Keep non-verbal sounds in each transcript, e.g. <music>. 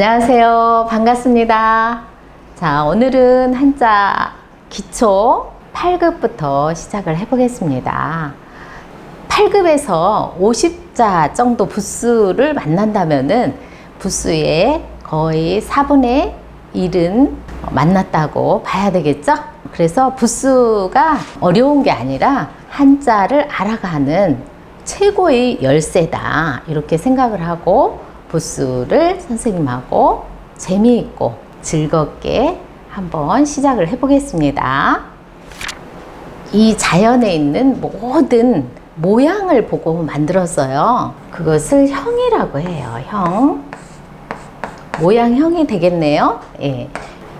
안녕하세요. 반갑습니다. 자, 오늘은 한자 기초 8급부터 시작을 해보겠습니다. 8급에서 50자 정도 부수를 만난다면은 부수의 거의 4분의 1은 만났다고 봐야 되겠죠? 그래서 부수가 어려운 게 아니라 한자를 알아가는 최고의 열쇠다. 이렇게 생각을 하고 부수를 선생님하고 재미있고 즐겁게 한번 시작을 해보겠습니다. 이 자연에 있는 모든 모양을 보고 만들었어요. 그것을 형이라고 해요. 형. 모양형이 되겠네요. 예.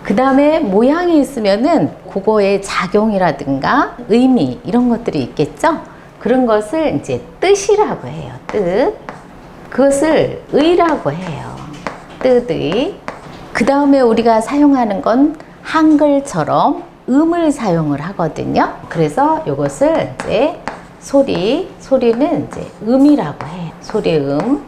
그 다음에 모양이 있으면은 그거의 작용이라든가 의미 이런 것들이 있겠죠. 그런 것을 이제 뜻이라고 해요. 뜻. 그것을 의라고 해요. 뜻의. 그 다음에 우리가 사용하는 건 한글처럼 음을 사용을 하거든요. 그래서 이것을 이제 소리, 소리는 이제 음이라고 해요. 소리 음.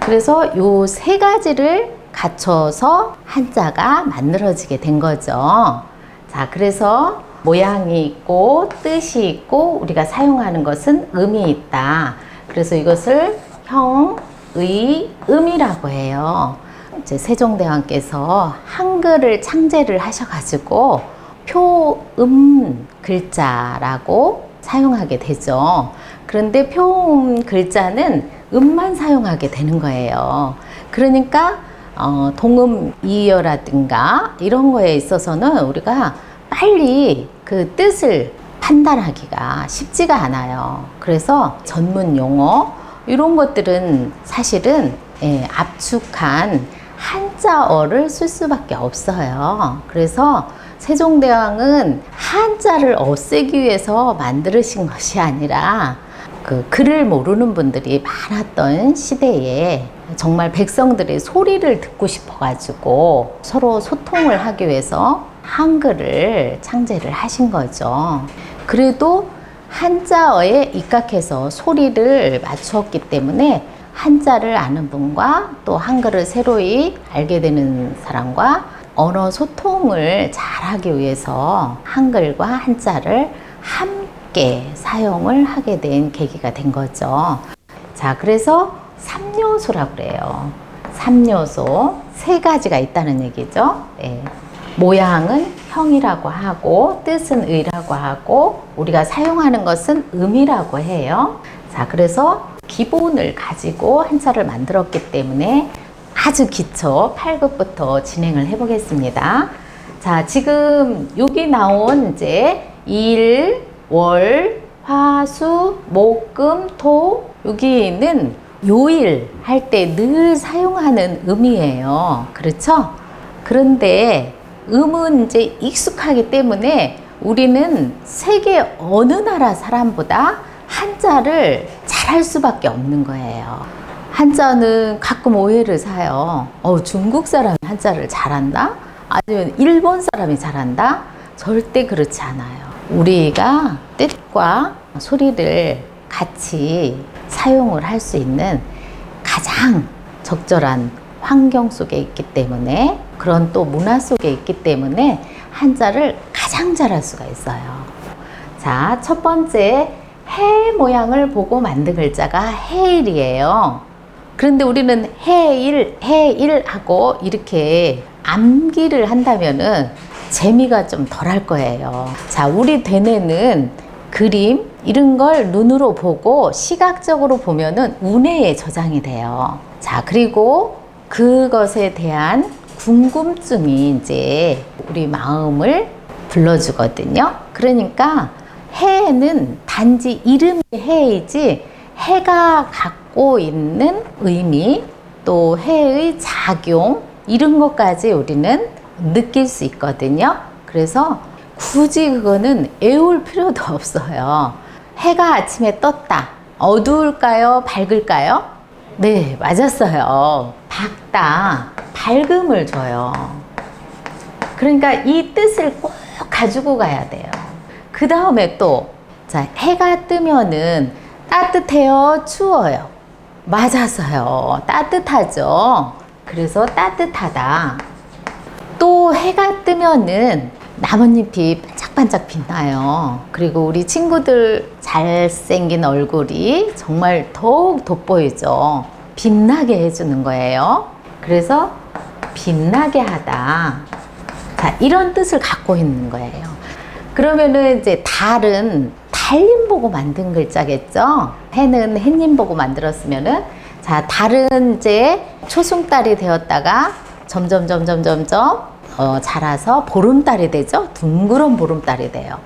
그래서 요 세 가지를 갖춰서 한자가 만들어지게 된 거죠. 자, 그래서 모양이 있고 뜻이 있고 우리가 사용하는 것은 음이 있다. 그래서 이것을 형, 의, 음이라고 해요. 이제 세종대왕께서 한글을 창제를 하셔가지고 표음 글자라고 사용하게 되죠. 그런데 표음 글자는 음만 사용하게 되는 거예요. 그러니까 어, 동음 이어라든가 이런 거에 있어서는 우리가 빨리 그 뜻을 판단하기가 쉽지가 않아요. 그래서 전문 용어 이런 것들은 사실은 예, 압축한 한자어를 쓸 수밖에 없어요. 그래서 세종대왕은 한자를 없애기 위해서 만들으신 것이 아니라 그 글을 모르는 분들이 많았던 시대에 정말 백성들의 소리를 듣고 싶어가지고 서로 소통을 하기 위해서 한글을 창제를 하신 거죠. 그래도 한자어에 입각해서 소리를 맞추었기 때문에 한자를 아는 분과 또 한글을 새로이 알게 되는 사람과 언어 소통을 잘하기 위해서 한글과 한자를 함께 사용을 하게 된 계기가 된 거죠. 자, 그래서 삼요소라고 그래요. 삼요소 세 가지가 있다는 얘기죠. 예. 모양은 형이라고 하고 뜻은 의라고 하고 우리가 사용하는 것은 음이라고 해요. 자, 그래서 기본을 가지고 한자를 만들었기 때문에 아주 기초 8급부터 진행을 해 보겠습니다. 자, 지금 여기 나온 이제 일, 월, 화, 수, 목, 금, 토 여기는 요일 할 때 늘 사용하는 음이에요. 그렇죠? 그런데 음은 이제 익숙하기 때문에 우리는 세계 어느 나라 사람보다 한자를 잘할 수밖에 없는 거예요. 한자는 가끔 오해를 사요. 어, 중국 사람이 한자를 잘한다? 아니면 일본 사람이 잘한다? 절대 그렇지 않아요. 우리가 뜻과 소리를 같이 사용을 할 수 있는 가장 적절한 환경 속에 있기 때문에 그런 또 문화 속에 있기 때문에 한자를 가장 잘할 수가 있어요. 자, 첫 번째 해 모양을 보고 만든 글자가 해일이에요. 그런데 우리는 해일, 해일 하고 이렇게 암기를 한다면은 재미가 좀 덜할 거예요. 자, 우리 대뇌는 그림 이런 걸 눈으로 보고 시각적으로 보면은 운해에 저장이 돼요. 자, 그리고 그것에 대한 궁금증이 이제 우리 마음을 불러주거든요. 그러니까 해는 단지 이름이 해이지 해가 갖고 있는 의미 또 해의 작용 이런 것까지 우리는 느낄 수 있거든요. 그래서 굳이 그거는 애울 필요도 <laughs> 없어요. 해가 아침에 떴다. 어두울까요? 밝을까요? 네, 맞았어요. 밝다. 밝음을 줘요. 그러니까 이 뜻을 꼭 가지고 가야 돼요. 그 다음에 또, 자, 해가 뜨면은 따뜻해요? 추워요? 맞았어요. 따뜻하죠. 그래서 따뜻하다. 또 해가 뜨면은 나뭇잎이 반짝반짝 빛나요. 그리고 우리 친구들 잘생긴 얼굴이 정말 더욱 돋보이죠. 빛나게 해주는 거예요. 그래서 빛나게 하다. 자, 이런 뜻을 갖고 있는 거예요. 그러면은 이제 달은 달님 보고 만든 글자겠죠? 해는 해님 보고 만들었으면은 자, 달은 이제 초승달이 되었다가 점점 점점 점점 어, 자라서 보름달이 되죠. 둥그런 보름달이 돼요.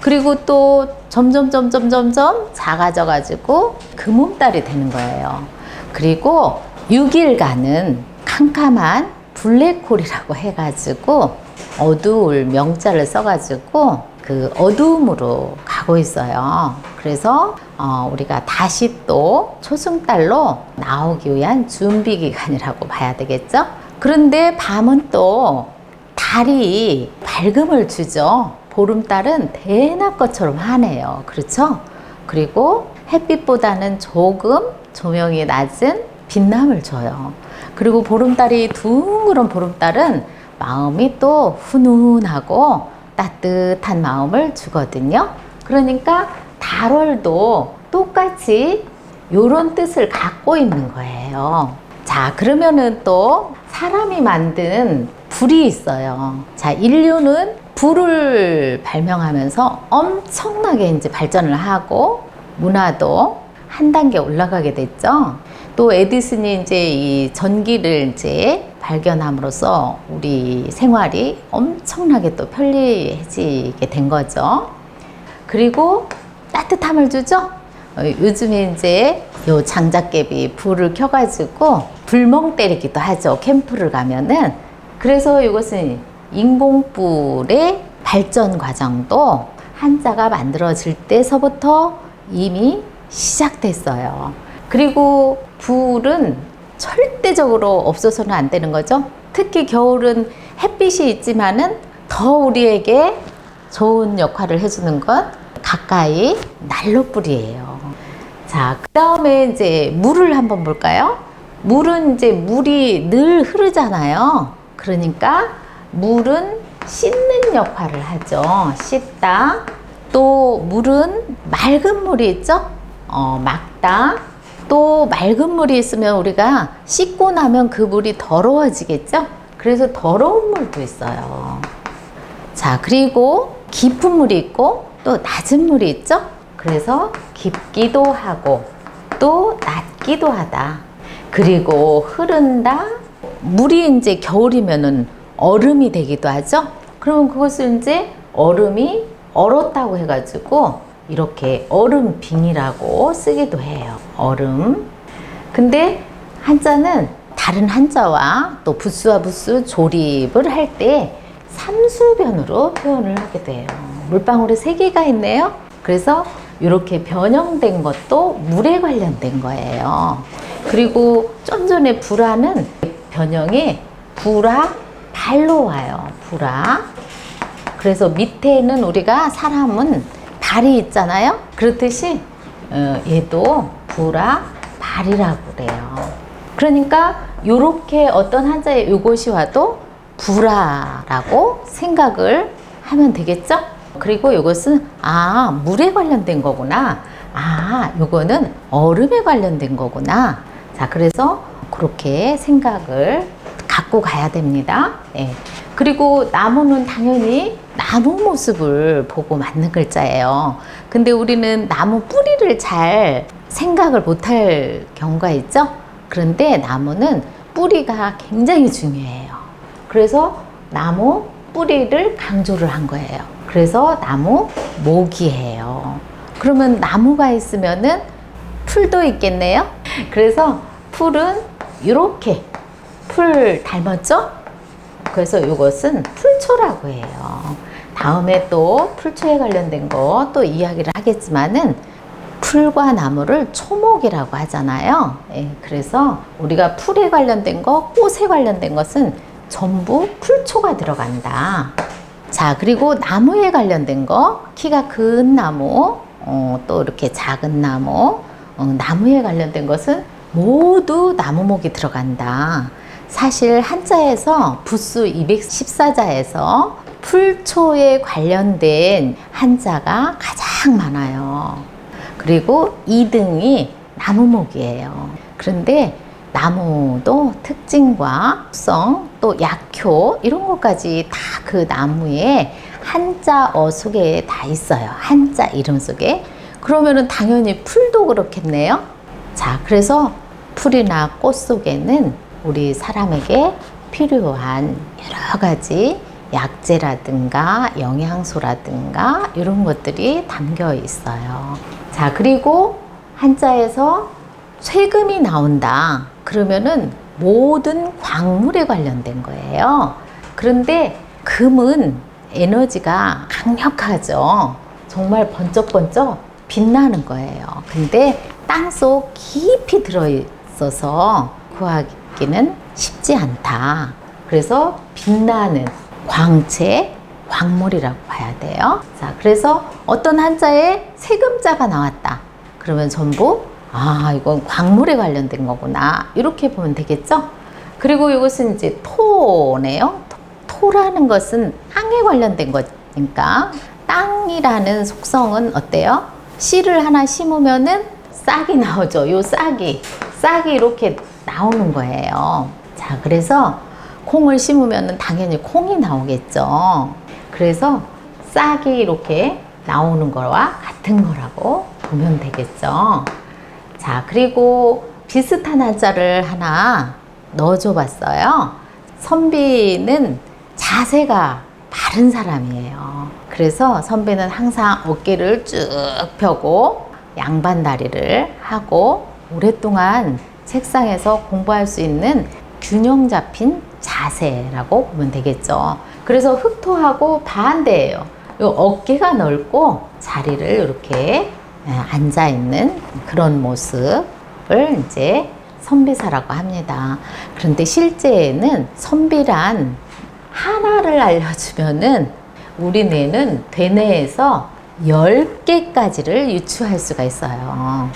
그리고 또 점점 점점 점점 작아져 가지고 금음달이 되는 거예요. 그리고 6일간은 캄캄한 블랙홀이라고 해가지고 어두울 명자를 써가지고 그 어두움으로 가고 있어요. 그래서 어, 우리가 다시 또 초승달로 나오기 위한 준비 기간이라고 봐야 되겠죠? 그런데 밤은 또 달이 밝음을 주죠. 보름달은 대낮 것처럼 환해요. 그렇죠? 그리고 햇빛보다는 조금 조명이 낮은 빛남을 줘요. 그리고 보름달이 둥그런 보름달은 마음이 또 훈훈하고 따뜻한 마음을 주거든요. 그러니까 달월도 똑같이 이런 뜻을 갖고 있는 거예요. 자, 그러면은 또 사람이 만든 불이 있어요. 자, 인류는 불을 발명하면서 엄청나게 이제 발전을 하고 문화도 한 단계 올라가게 됐죠. 또 에디슨이 이제 이 전기를 이제 발견함으로써 우리 생활이 엄청나게 또 편리해지게 된 거죠. 그리고 따뜻함을 주죠. 어, 요즘에 이제 요 장작개비 불을 켜가지고 불멍 때리기도 하죠. 캠프를 가면은. 그래서 이것은 인공불의 발전 과정도 한자가 만들어질 때서부터 이미 시작됐어요. 그리고 불은 절대적으로 없어서는 안 되는 거죠. 특히 겨울은 햇빛이 있지만은 더 우리에게 좋은 역할을 해주는 건 가까이 난로불이에요. 자, 그 다음에 이제 물을 한번 볼까요? 물은 이제 물이 늘 흐르잖아요. 그러니까 물은 씻는 역할을 하죠. 씻다. 또 물은 맑은 물이 있죠? 어, 막다. 또 맑은 물이 있으면 우리가 씻고 나면 그 물이 더러워지겠죠? 그래서 더러운 물도 있어요. 자, 그리고 깊은 물이 있고 또 낮은 물이 있죠? 그래서 깊기도 하고 또 낮기도 하다. 그리고 흐른다. 물이 이제 겨울이면은 얼음이 되기도 하죠? 그러면 그것을 이제 얼음이 얼었다고 해가지고 이렇게 얼음빙이라고 쓰기도 해요. 얼음. 근데 한자는 다른 한자와 또 부수와 부수 조립을 할 때 삼수변으로 표현을 하게 돼요. 물방울이 세 개가 있네요. 그래서 이렇게 변형된 것도 물에 관련된 거예요. 그리고 좀 전에 불화는 변형이 불화 발로 와요. 불화. 그래서 밑에는 우리가 사람은 발이 있잖아요. 그렇듯이 어, 얘도 불화 발이라고 그래요. 그러니까 이렇게 어떤 한자의 이것이 와도 불화라고 생각을 하면 되겠죠? 그리고 이것은 아 물에 관련된 거구나. 아 요거는 얼음에 관련된 거구나. 자 그래서 그렇게 생각을 갖고 가야 됩니다. 네. 그리고 나무는 당연히 나무 모습을 보고 맞는 글자예요. 근데 우리는 나무 뿌리를 잘 생각을 못할 경우가 있죠. 그런데 나무는 뿌리가 굉장히 중요해요. 그래서 나무 뿌리를 강조를 한 거예요. 그래서 나무 모기예요. 그러면 나무가 있으면은 풀도 있겠네요. 그래서 풀은 이렇게 풀 닮았죠? 그래서 이것은 풀초라고 해요. 다음에 또 풀초에 관련된 거 또 이야기를 하겠지만은 풀과 나무를 초목이라고 하잖아요. 예, 그래서 우리가 풀에 관련된 거, 꽃에 관련된 것은 전부 풀초가 들어간다. 자, 그리고 나무에 관련된 거, 키가 큰 나무, 어, 또 이렇게 작은 나무, 어, 나무에 관련된 것은 모두 나무목이 들어간다. 사실 한자에서 부수 214자에서 풀초에 관련된 한자가 가장 많아요. 그리고 2등이 나무목이에요. 그런데 나무도 특징과 특성, 또 약효 이런 것까지 다 그 나무에 한자어 속에 다 있어요. 한자 이름 속에. 그러면은 당연히 풀도 그렇겠네요. 자, 그래서 풀이나 꽃 속에는 우리 사람에게 필요한 여러 가지 약재라든가 영양소라든가 이런 것들이 담겨 있어요. 자, 그리고 한자에서 세금이 나온다. 그러면은 모든 광물에 관련된 거예요. 그런데 금은 에너지가 강력하죠. 정말 번쩍번쩍 빛나는 거예요. 근데 땅속 깊이 들어있어서 구하기 는 쉽지 않다. 그래서 빛나는 광채, 광물이라고 봐야 돼요. 자, 그래서 어떤 한자에 세 금자가 나왔다. 그러면 전부 아, 이건 광물에 관련된 거구나. 이렇게 보면 되겠죠? 그리고 이것은 이제 토네요. 토- 토라는 것은 땅에 관련된 거니까 땅이라는 속성은 어때요? 씨를 하나 심으면은 싹이 나오죠. 요 싹이. 싹이 이렇게 나오는 거예요. 자, 그래서 콩을 심으면은 당연히 콩이 나오겠죠. 그래서 싹이 이렇게 나오는 거와 같은 거라고 보면 되겠죠. 자, 그리고 비슷한 한자를 하나 넣어줘 봤어요. 선비는 자세가 바른 사람이에요. 그래서 선비는 항상 어깨를 쭉 펴고 양반 다리를 하고 오랫동안 책상에서 공부할 수 있는 균형 잡힌 자세라고 보면 되겠죠. 그래서 흑토하고 반대예요. 요 어깨가 넓고 자리를 이렇게 앉아 있는 그런 모습을 이제 선비사라고 합니다. 그런데 실제에는 선비란 하나를 알려주면은 우리 뇌는 되뇌에서 10개까지를 유추할 수가 있어요.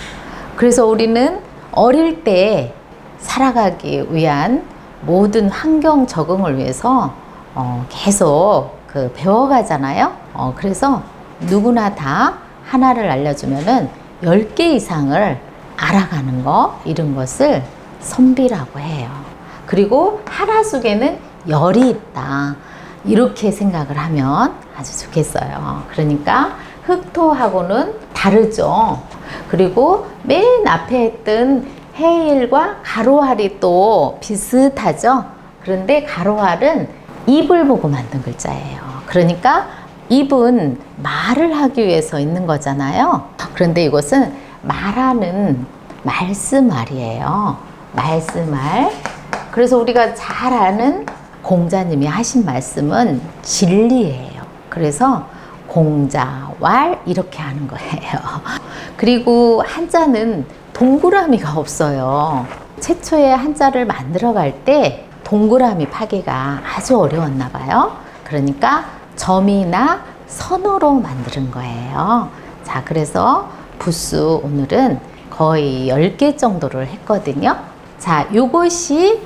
그래서 우리는 어릴 때 살아가기 위한 모든 환경 적응을 위해서 어, 계속 그 배워가잖아요. 어, 그래서 누구나 다 하나를 알려주면은 10개 이상을 알아가는 거, 이런 것을 선비라고 해요. 그리고 하나 속에는 열이 있다. 이렇게 생각을 하면 아주 좋겠어요. 그러니까 흑토하고는 다르죠. 그리고 맨 앞에 했던 해일과 가로할이 또 비슷하죠. 그런데 가로할은 입을 보고 만든 글자예요. 그러니까 입은 말을 하기 위해서 있는 거잖아요. 그런데 이것은 말하는 말씀말이에요. 말씀말. 그래서 우리가 잘 아는 공자님이 하신 말씀은 진리예요. 그래서 공자 왈 이렇게 하는 거예요. <laughs> 그리고 한자는 동그라미가 없어요. 최초에 한자를 만들어 갈 때 동그라미 파기가 아주 어려웠나 봐요. 그러니까 점이나 선으로 만드는 거예요. 자, 그래서 부수 오늘은 거의 10개 정도를 했거든요. 자, 요것이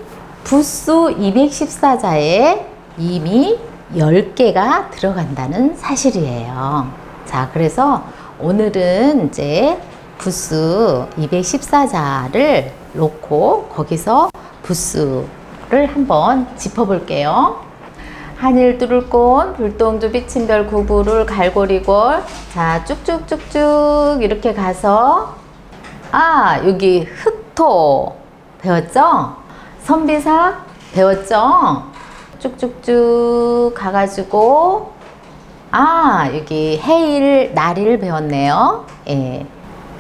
부수 214자에 이미 10개가 들어간다는 사실이에요. 자, 그래서 오늘은 이제 부수 214자를 놓고 거기서 부수를 한번 짚어볼게요. 하늘 뚫을 꽃, 불똥주 비친 별 구부를 갈고리골. 자, 쭉쭉쭉쭉 이렇게 가서 아, 여기 흑토 배웠죠? 선비사 배웠죠? 쭉쭉쭉 가가지고 아, 여기 해일, 날일 배웠네요. 예.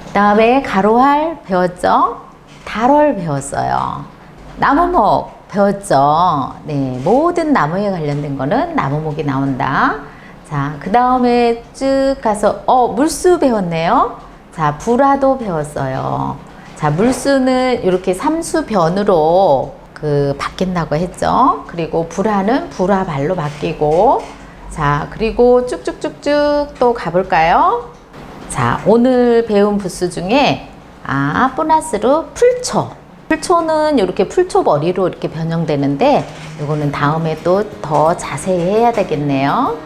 그 다음에 가로할 배웠죠? 달월 배웠어요. 나무목 배웠죠? 네. 모든 나무에 관련된 거는 나무목이 나온다. 자, 그 다음에 쭉 가서, 어, 물수 배웠네요. 자, 불화도 배웠어요. 자, 물수는 이렇게 삼수변으로 그 바뀐다고 했죠. 그리고 불화는 불화발로 바뀌고, 자, 그리고 쭉쭉쭉쭉 또 가볼까요? 자, 오늘 배운 부스 중에, 아, 보너스로 풀초. 풀초는 이렇게 풀초 머리로 이렇게 변형되는데 이거는 다음에 또 더 자세히 해야 되겠네요.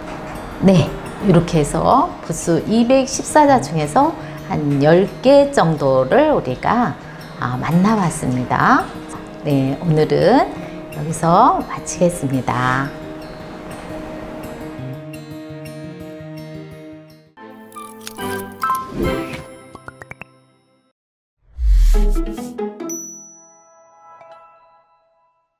네, 이렇게 해서 부스 214자 중에서 한 10개 정도를 우리가 아, 만나봤습니다. 네, 오늘은 여기서 마치겠습니다.